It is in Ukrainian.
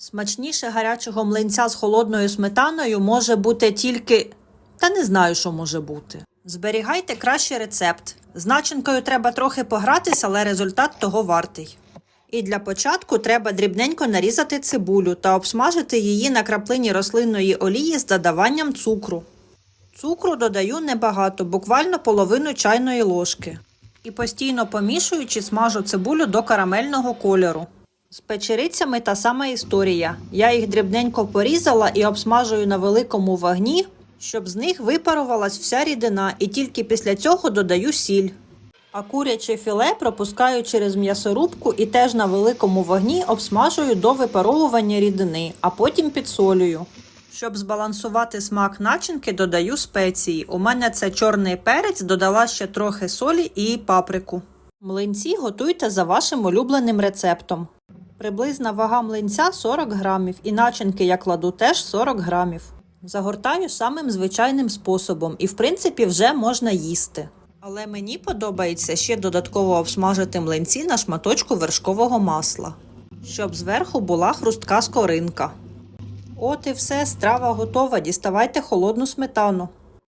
Смачніше гарячого млинця з холодною сметаною може бути тільки. Та не знаю, що може бути. Зберігайте краще рецепт. З начинкою треба трохи погратися, але результат того вартий. І для початку треба дрібненько нарізати цибулю та обсмажити її на краплині рослинної олії з додаванням цукру. Цукру додаю небагато, буквально половину чайної ложки. І постійно помішуючи, смажу цибулю до карамельного кольору. З печерицями та сама історія. Я їх дрібненько порізала і обсмажую на великому вогні, щоб з них випарувалась вся рідина, і тільки після цього додаю сіль. А куряче філе пропускаю через м'ясорубку і теж на великому вогні обсмажую до випаровування рідини, а потім підсолюю. Щоб збалансувати смак начинки, додаю спеції. У мене це чорний перець, додала ще трохи солі і паприку. Млинці готуйте за вашим улюбленим рецептом. Приблизна вага млинця 40 грамів, і начинки я кладу теж 40 грамів. Загортаю самим звичайним способом, і в принципі вже можна їсти. Але мені подобається ще додатково обсмажити млинці на шматочку вершкового масла, щоб зверху була хрустка скоринка. От і все, страва готова. Діставайте холодну сметану.